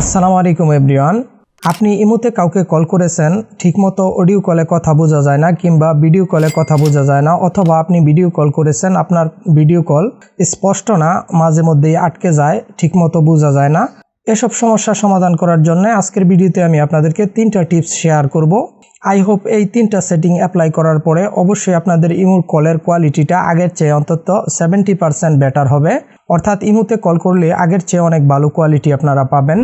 আসসালামু আলাইকুম, এভরিওয়ান। আপনি ইমোতে কাউকে কল করেছেন, ঠিকমতো অডিও কলে কথা বোঝা যায় না কিংবা ভিডিও কলে কথা বোঝা যায় না, অথবা আপনি ভিডিও কল করেছেন, আপনার ভিডিও কল স্পষ্ট না, মাঝে মধ্যেই আটকে যায়, ঠিকমতো বোঝা যায় না। এসব সমস্যা সমাধান করার জন্য আজকের ভিডিওতে আমি আপনাদেরকে তিনটা টিপস শেয়ার করব। আই হোপ এই তিনটা সেটিং অ্যাপ্লাই করার পরে অবশ্যই আপনাদের ইমুর কলের কোয়ালিটিটা আগের চেয়ে অন্তত সেভেন্টি পার্সেন্ট বেটার হবে। অর্থাৎ ইমুতে কল করলে আগের চেয়ে অনেক ভালো কোয়ালিটি আপনারা পাবেন।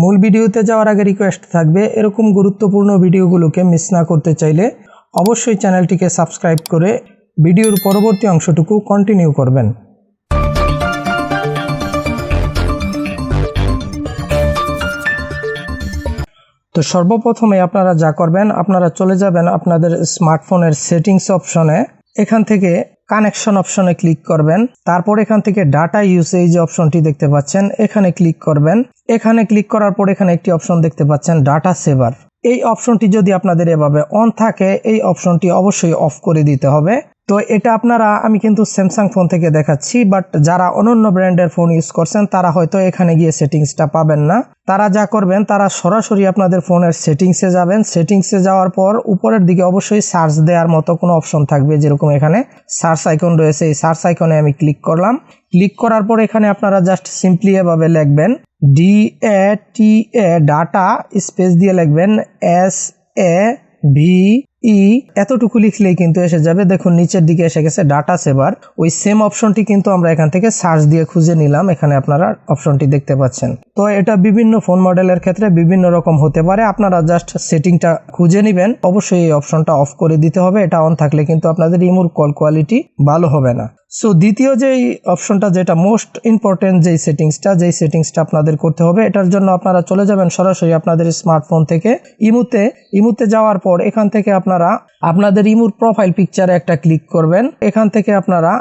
মূল ভিডিওতে যাওয়ার আগে রিকোয়েস্ট থাকবে, এরকম গুরুত্বপূর্ণ ভিডিওগুলোকে মিস না করতে চাইলে অবশ্যই চ্যানেলটিকে সাবস্ক্রাইব করে ভিডিওর পরবর্তী অংশটুকু কন্টিনিউ করবেন। তো সর্বপ্রথমে আপনারা যা করবেন, আপনারা চলে যাবেন আপনাদের স্মার্টফোনের সেটিংস অপশনে। এখান থেকে কানেকশন অপশনে ক্লিক করবেন। তারপর এখান থেকে ডাটা ইউসেজ অপশনটি দেখতে পাচ্ছেন, এখানে ক্লিক করবেন। এখানে ক্লিক করার পর এখানে একটি অপশন দেখতে পাচ্ছেন, ডাটা সেভার। এই অপশনটি যদি আপনাদের এভাবে অন থাকে, এই অপশনটি অবশ্যই অফ করে দিতে হবে। তো এটা আপনারা, আমি কিন্তু স্যামসাং ফোন থেকে দেখাচ্ছি বাট যারা অনন্য ব্র্যান্ডের ফোন ইউজ করছেন, তারা হয়তো এখানে গিয়ে সেটিংসটা পাবেন না। তারা যা করবেন, তারা সরাসরি আপনাদের ফোনের সেটিংসে যাবেন। সেটিংসে যাওয়ার পর উপরের দিকে অবশ্যই সার্চ দেওয়ার মতো কোনো অপশন থাকবে যেরকম এখানে সার্চ আইকন রয়েছে। এই সার্চ আইকনে আমি ক্লিক করলাম। ক্লিক করার পর এখানে আপনারা জাস্ট সিম্পলি এভাবে লিখবেন D A T A data space দিয়ে লিখবেন এস এ ভি ই এতটুকু লিখলেই কিন্তু এসে যাবে। দেখুন, নিচের দিকে এসে গেছে ডাটা সেভার ওই সেম অপশনটি কিন্তু আমরা এখান থেকে সার্চ দিয়ে খুঁজে নিলাম। এখানে আপনারা অপশনটি দেখতে পাচ্ছেন। তো এটা বিভিন্ন ফোন মডেলের ক্ষেত্রে বিভিন্ন রকম হতে পারে। আপনারা জাস্ট সেটিংটা খুঁজে নেবেন। অবশ্যই এই অপশনটা অফ করে দিতে হবে। এটা অন থাকলে কিন্তু আপনাদের রিমোট কল কোয়ালিটি ভালো হবে না। সো দ্বিতীয় যেই অপশনটা যেটা মোস্ট ইম্পর্টেন্ট যেই সেটিংসটা যেই সেটিংসটা আপনাদের করতে হবে, এটার জন্য আপনারা চলে যাবেন সরাসরি আপনাদের স্মার্টফোন থেকে ইমুতে। ইমুতে যাওয়ার পর এখান থেকে আপনারা আপনাদের ইমুর প্রোফাইল পিকচারে একটা ক্লিক করবেন। এখান থেকে আপনারা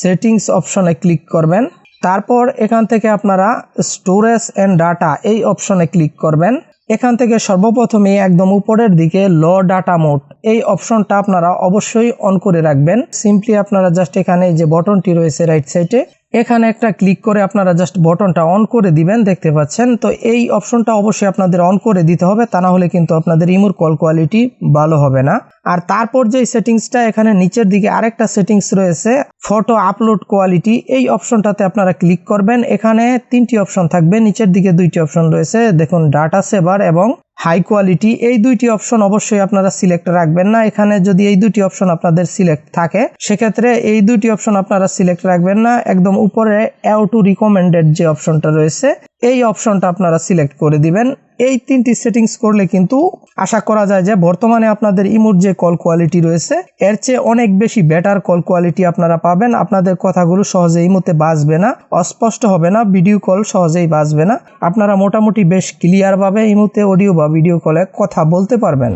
সেটিংস অপশনে ক্লিক করবেন। তারপর এখান থেকে আপনারা স্টোরেজ অ্যান্ড ডাটা এই অপশনে ক্লিক করবেন। এখান থেকে সর্বপ্রথমে একদম উপরের দিকে ল ডাটা মোড। এই অপশনটা আপনারা অবশ্যই অন করে রাখবেন। সিম্পলি আপনারা জাস্ট এখানে যে বটনটি রয়েছে রাইট সাইডে এখানে একটা ক্লিক করে আপনারা জাস্ট বটনটা অন করে দিবেন, দেখতে পাচ্ছেন? তো এই অপশনটা অবশ্যই আপনাদের অন করে দিতে হবে, তা না হলে কিন্তু আপনাদের ইমুর কল কোয়ালিটি ভালো হবে না। আর তারপর যে সেটিংসটা এখানে নিচের দিকে আরেকটা সেটিংস রয়েছে ফটো আপলোড কোয়ালিটি এই অপশনটাতে আপনারা ক্লিক করবেন। এখানে তিনটি অপশন থাকবে, নিচের দিকে দুইটি অপশন রয়েছে। দেখুন ডাটা সেভার এবং হাই কোয়ালিটি এই দুইটি অপশন অবশ্যই আপনারা সিলেক্ট রাখবেন না। এখানে যদি এই দুটি অপশন আপনাদের সিলেক্ট থাকে, সেক্ষেত্রে এই দুটি অপশন আপনারা সিলেক্ট রাখবেন না। একদম উপরে অ্যাও টু রিকমেন্ডেড যে অপশনটা রয়েছে, এই অপশনটা আপনারা সিলেক্ট করে দিবেন। এই তিনটি সেটিংস করলে কিন্তু আশা করা যায় যে বর্তমানে আপনাদের ইমোর যে কল কোয়ালিটি রয়েছে, এর চেয়ে অনেক বেশি বেটার কল কোয়ালিটি আপনারা পাবেন। আপনাদের কথাগুলো সহজে ইমোতে বাজবে না, অস্পষ্ট হবে না ভিডিও কল সহজেই বাজবে না। আপনারা মোটামুটি বেশ ক্লিয়ারভাবে ইমোতে অডিও বা ভিডিও কলে কথা বলতে পারবেন।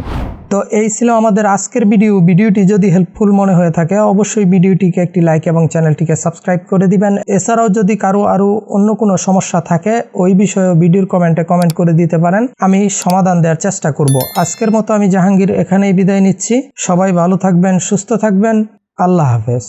তো এই ছিল আমাদের আজকের ভিডিও ভিডিওটি যদি হেল্পফুল মনে হয়ে থাকে, অবশ্যই ভিডিওটিকে একটি লাইক এবং চ্যানেলটিকে সাবস্ক্রাইব করে দিবেন। এছাড়াও যদি কারও আরও অন্য কোনো সমস্যা থাকে, ওই বিষয়ে ভিডিওর কমেন্টে কমেন্ট করে দিতে পারেন। আমি সমাধান দেওয়ার চেষ্টা করব। আজকের মতো আমি জাহাঙ্গীর এখানেই বিদায় নিচ্ছি। সবাই ভালো থাকবেন, সুস্থ থাকবেন। আল্লাহ হাফেজ।